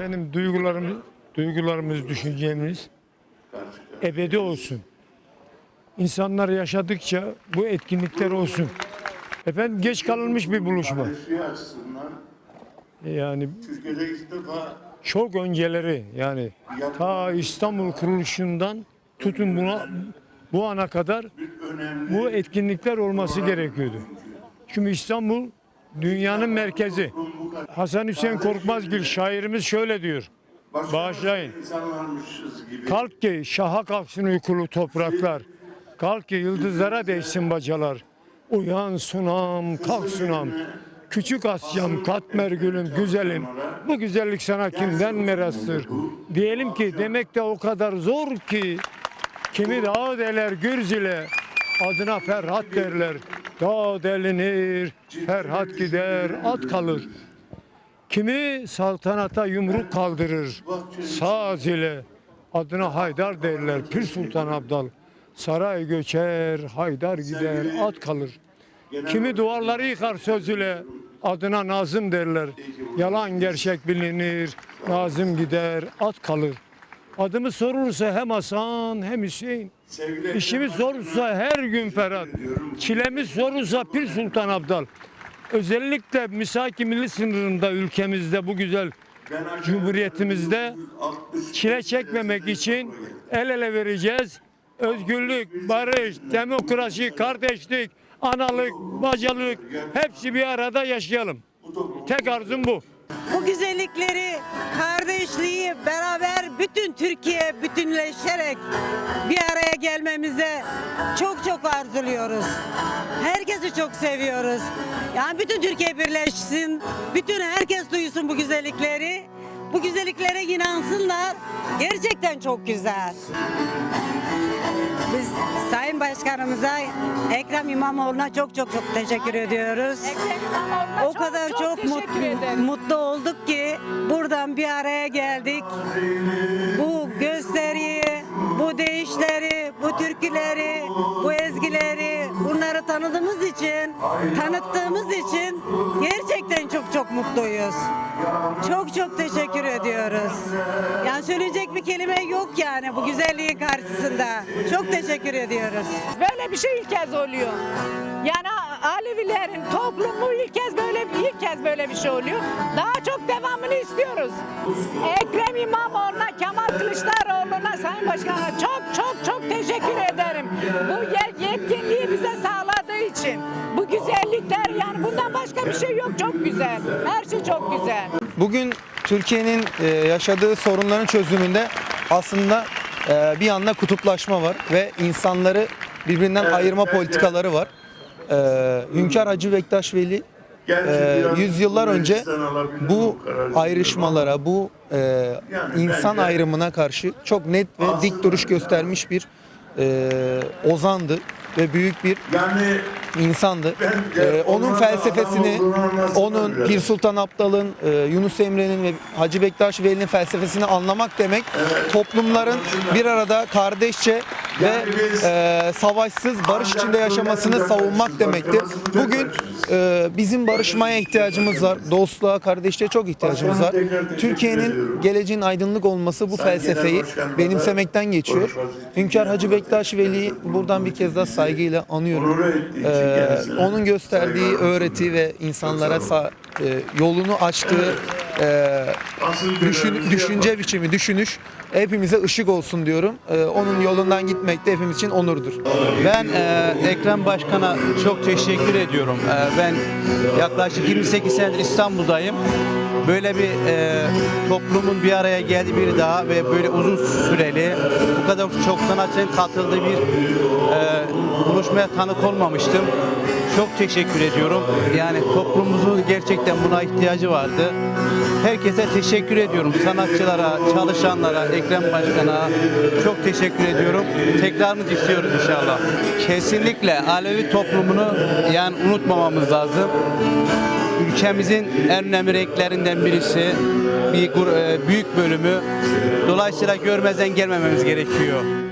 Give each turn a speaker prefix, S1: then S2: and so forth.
S1: Efendim duygularımız, duygularımız, düşüncemiz ebedi olsun. İnsanlar yaşadıkça bu etkinlikler olsun. Efendim geç kalınmış bir buluşma. Yani çok önceleri yani ta İstanbul kuruluşundan tutun buna bu ana kadar bu etkinlikler olması gerekiyordu. Çünkü İstanbul dünyanın merkezi. Hasan Hüseyin Korkmazgil şairimiz şöyle diyor. Bağışlayın. Kalk ki şaha kalksın uykulu topraklar. Kalk ki yıldızlara değsin bacalar. Uyan sunam, kalk sunam. Küçük Asyam, katmer gülüm, güzelim. Bu güzellik sana kimden mirastır? Diyelim ki demek de o kadar zor ki. Kimi dağ derler gürz ile, adına Ferhat derler. Dağ delinir, Ferhat gider, at kalır. Kimi saltanata yumruk kaldırır, saz ile adına Haydar derler, Pir Sultan Abdal. Saray göçer, Haydar gider, at kalır. Kimi duvarları yıkar söz ile, adına Nazım derler. Yalan gerçek bilinir, Nazım gider, at kalır. Adımı sorulursa hem Hasan hem Hüseyin. İşimiz zorsa her gün Ferhat. Çilemiz zorsa Pir Sultan Abdal. Özellikle misaki milli sınırında ülkemizde bu güzel cumhuriyetimizde
S2: 60
S1: çile çekmemek için el ele vereceğiz. Özgürlük, barış, demokrasi, kardeşlik, analık, bacalık hepsi bir arada yaşayalım. Tek arzum bu.
S3: Bu güzellikleri, kardeşliği beraber bütün Türkiye bütünleşerek bir araya gelmemize çok çok arzuluyoruz. Herkesi çok seviyoruz. Yani bütün Türkiye birleşsin, bütün herkes duysun bu güzellikleri. Bu güzelliklere inansınlar. Gerçekten çok güzel. Biz Sayın Başkanımıza Ekrem İmamoğlu'na çok çok çok teşekkür ediyoruz. Çok,
S4: teşekkür
S3: mutlu, olduk ki buradan bir araya geldik. Bu gösteriyi, bu değişleri, bu türküleri, bu ezgileri bunları tanıdığımız için, tanıttığımız için gerçekten çok çok mutluyuz. Çok çok teşekkür ediyoruz. Yani söyleyecek bir kelime yok yani bu güzelliğin karşısında. Çok teşekkür ediyoruz.
S4: Böyle bir şey ilk kez oluyor. Yani Alevilerin toplumu ilk kez böyle ilk kez böyle bir şey oluyor. Daha çok devamını istiyoruz. Ekrem İmamoğlu'na, Kemal Kılıçdaroğlu'na, Sayın Başkan'a çok çok çok teşekkür ederim. Bu ye- yetkinliği bize sağladığı için. Bu güzellikler yani bundan başka bir şey yok. Çok güzel. Her şey çok güzel.
S5: Bugün Türkiye'nin e, yaşadığı sorunların çözümünde aslında e, bir yanda kutuplaşma var ve insanları birbirinden ayırma politikaları var. E, Hünkar Hacı Bektaş Veli e, yüzyıllar önce bu ayrışmalara, bu e, insan ayrımına karşı çok net ve dik duruş göstermiş bir e, ozandı ve büyük bir
S2: yani
S5: insandı.
S2: Ben
S5: Ee, onun felsefesini, onun. Pir Sultan Abdal'ın, e, Yunus Emre'nin ve Hacı Bektaş Veli'nin felsefesini anlamak demek toplumların bir arada kardeşçe ve e, savaşsız, barış içinde yaşamasını savunmak demektir. Bugün e, bizim barışmaya ihtiyacımız var. Dostluğa, kardeşliğe çok ihtiyacımız var. Türkiye'nin geleceğin aydınlık olması bu felsefeyi benimsemekten geçiyor. Hünkar Hacı Bektaş Veli'yi buradan bir kez daha saygıyla anıyorum.
S2: Kendisine
S5: onun gösterdiği öğreti ve insanlara e, yolunu açtığı e, düşün- düşünce
S2: yapalım.
S5: biçimi, düşünüş hepimize ışık olsun diyorum. E, onun yolundan gitmek de hepimiz için onurdur.
S6: Ben e, Ekrem Başkan'a çok teşekkür ediyorum. E, ben yaklaşık 28 senedir İstanbul'dayım. Böyle bir e, toplumun bir araya geldiği bir daha ve böyle uzun süreli bu kadar çok sanatçının katıldığı bir e, buluşmaya tanık olmamıştım. Çok teşekkür ediyorum. Yani toplumumuzun gerçekten buna ihtiyacı vardı. Herkese teşekkür ediyorum. Sanatçılara, çalışanlara, Ekrem Başkan'a çok teşekkür ediyorum. Tekrarını istiyoruz inşallah. Kesinlikle Alevi toplumunu yani unutmamamız lazım. Ülkemizin en önemli renklerinden birisi, bir e, büyük bölümü. Dolayısıyla görmezden gelmememiz gerekiyor.